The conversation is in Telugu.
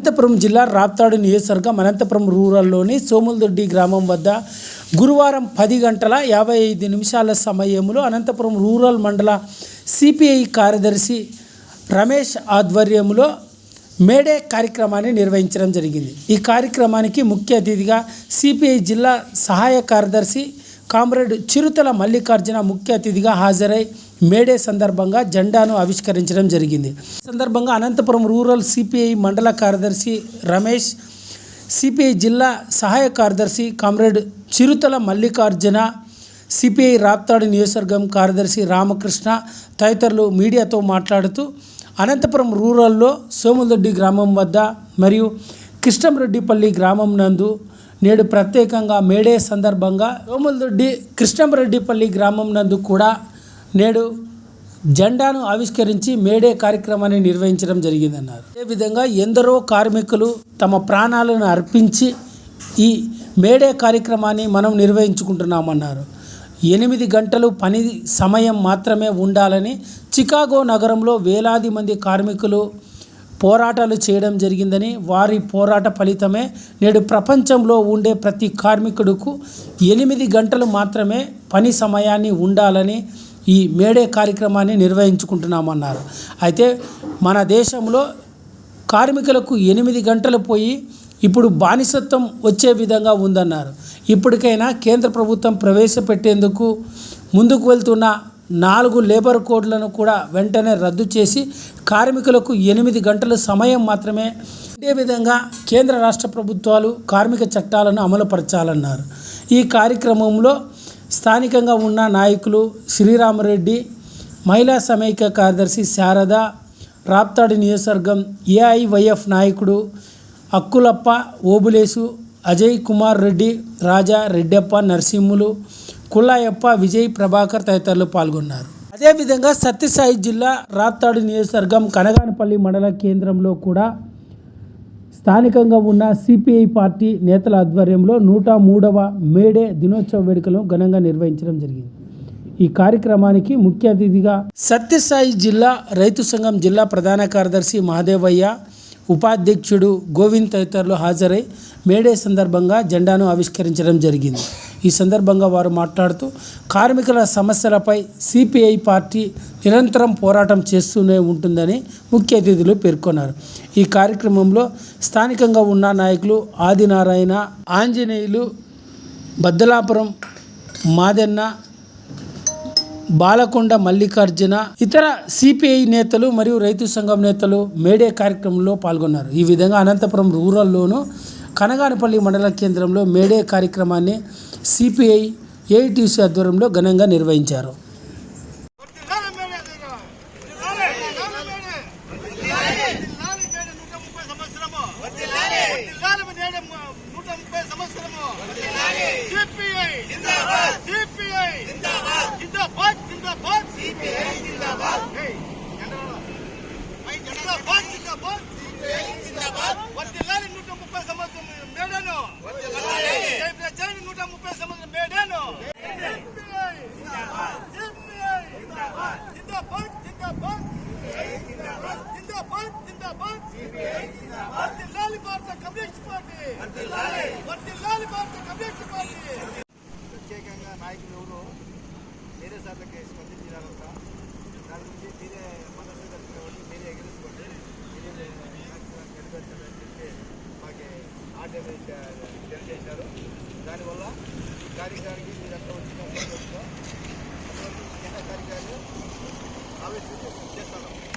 అనంతపురం జిల్లా రాప్తాడు నియోజకవర్గం అనంతపురం రూరల్లోని సోములదొడ్డి గ్రామం వద్ద గురువారం పది గంటల యాభై ఐదు నిమిషాల సమయంలో అనంతపురం రూరల్ మండల సిపిఐ కార్యదర్శి రమేష్ ఆధ్వర్యంలో మేడే కార్యక్రమాన్ని నిర్వహించడం జరిగింది. ఈ కార్యక్రమానికి ముఖ్య అతిథిగా సిపిఐ జిల్లా సహాయ కార్యదర్శి కామ్రేడ్ చిరుతల మల్లికార్జున ముఖ్య అతిథిగా హాజరై మేడే సందర్భంగా జెండాను ఆవిష్కరించడం జరిగింది. సందర్భంగా అనంతపురం రూరల్ సిపిఐ మండల కార్యదర్శి రమేష్ సిపిఐ జిల్లా సహాయ కార్యదర్శి కామ్రేడ్ చిరుతల మల్లికార్జున సిపిఐ రాప్తాడు నియోజకవర్గం కార్యదర్శి రామకృష్ణ తదితరులు మీడియాతో మాట్లాడుతూ అనంతపురం రూరల్లో సోములదొడ్డి గ్రామం వద్ద మరియు కృష్ణంరెడ్డిపల్లి గ్రామం నందు నేడు ప్రత్యేకంగా మేడే సందర్భంగా సోములదొడ్డి కృష్ణంరెడ్డిపల్లి గ్రామం నందు కూడా నేడు జెండాను ఆవిష్కరించి మేడే కార్యక్రమాన్ని నిర్వహించడం జరిగిందన్నారు. అదేవిధంగా ఎందరో కార్మికులు తమ ప్రాణాలను అర్పించి ఈ మేడే కార్యక్రమాన్ని మనం నిర్వహించుకుంటున్నామన్నారు. ఎనిమిది గంటలు పని సమయం మాత్రమే ఉండాలని చికాగో నగరంలో వేలాది మంది కార్మికులు పోరాటాలు చేయడం జరిగిందని వారి పోరాట ఫలితమే నేడు ప్రపంచంలో ఉండే ప్రతి కార్మికుడుకు ఎనిమిది గంటలు మాత్రమే పని సమయాన్ని ఉండాలని ఈ మేడే కార్యక్రమాన్ని నిర్వహించుకుంటున్నామన్నారు. అయితే మన దేశంలో కార్మికులకు ఎనిమిది గంటలు పోయి ఇప్పుడు బానిసత్వం వచ్చే విధంగా ఉందన్నారు. ఇప్పటికైనా కేంద్ర ప్రభుత్వం ప్రవేశపెట్టేందుకు ముందుకు వెళ్తున్న నాలుగు లేబర్ కోడ్లను కూడా వెంటనే రద్దు చేసి కార్మికులకు ఎనిమిది గంటల సమయం మాత్రమే ఇదే విధంగా కేంద్ర రాష్ట్ర ప్రభుత్వాలు కార్మిక చట్టాలను అమలుపరచాలన్నారు. ఈ కార్యక్రమంలో స్థానికంగా ఉన్న నాయకులు శ్రీరామరెడ్డి మహిళా సమైక్య కార్యదర్శి శారద రాప్తాడు నియోజకవర్గం ఏఐవైఎఫ్ నాయకుడు అక్కులప్ప ఓబులేసు అజయ్ కుమార్ రెడ్డి రాజా రెడ్డప్ప నరసింహులు కుల్లాయప్ప విజయ్ ప్రభాకర్ తదితరులు పాల్గొన్నారు. అదేవిధంగా సత్యసాయి జిల్లా రాప్తాడు నియోజకవర్గం కనగానపల్లి మండల కేంద్రంలో కూడా స్థానికంగా ఉన్న సిపిఐ పార్టీ నేతల ఆధ్వర్యంలో నూట మూడవ మేడే దినోత్సవ వేడుకలను ఘనంగా నిర్వహించడం జరిగింది. ఈ కార్యక్రమానికి ముఖ్య అతిథిగా సత్యసాయి జిల్లా రైతు సంఘం జిల్లా ప్రధాన కార్యదర్శి మహాదేవయ్య ఉపాధ్యక్షుడు గోవింద్ తదితరులు హాజరై మేడే సందర్భంగా జెండాను ఆవిష్కరించడం జరిగింది. ఈ సందర్భంగా వారు మాట్లాడుతూ కార్మికుల సమస్యలపై సిపిఐ పార్టీ నిరంతరం పోరాటం చేస్తూనే ఉంటుందని ముఖ్య అతిథులు పేర్కొన్నారు. ఈ కార్యక్రమంలో స్థానికంగా ఉన్న నాయకులు ఆదినారాయణ ఆంజనేయులు బద్దలాపురం మాదెన్న బాలకొండ మల్లికార్జున ఇతర సిపిఐ నేతలు మరియు రైతు సంఘం నేతలు మేడే కార్యక్రమంలో పాల్గొన్నారు. ఈ విధంగా అనంతపురం రూరల్లోను కనగానపల్లి మండల కేంద్రంలో మేడే కార్యక్రమాన్ని సిపిఐ ఏఐటీసీ ఆధ్వర్యంలో ఘనంగా నిర్వహించారు. సంవత్సరము వర్ధిల్లాలి మేడే నూట ముప్పై సంవత్సరము సిపిఐ జిందాబాద్ సిపిఐ జిందాబాద్ జిందాబాద్ జిందాబాద్ సిపిఐ జిందాబాద్ జిందాబాద్ జిందాబాద్ సిపిఐ జిందాబాద్ వర్ధిల్లాలి నూట ముప్పై సంవత్సరం మేడేను వర్ధిల్లాలి జై జై నూట ముప్పై సంవత్సరం మేడేను వర్ధిల్లాలి భారత కమ్యూనిస్ట్ పార్టీ. వర్ధిల్లాలి భారత కమ్యూనిస్ట్ పార్టీ. ప్రత్యేకంగా నాయకులు ఎవరు వేరే సార్లకి స్పందించినారంట దాని గురించి మీరే మనసు కలిసినటువంటి మీరే ఎగిరించుకోండి మీరే గడిపెట్టాలని చెప్పి మాకు ఆర్డర్ తెలియజేశారు దానివల్ల ఈ కార్యక్రమానికి మీరంతా వచ్చిన సంతోషంతో అటువంటి జన కార్యక్రమాలు ఆవిష్కృతం చేస్తాను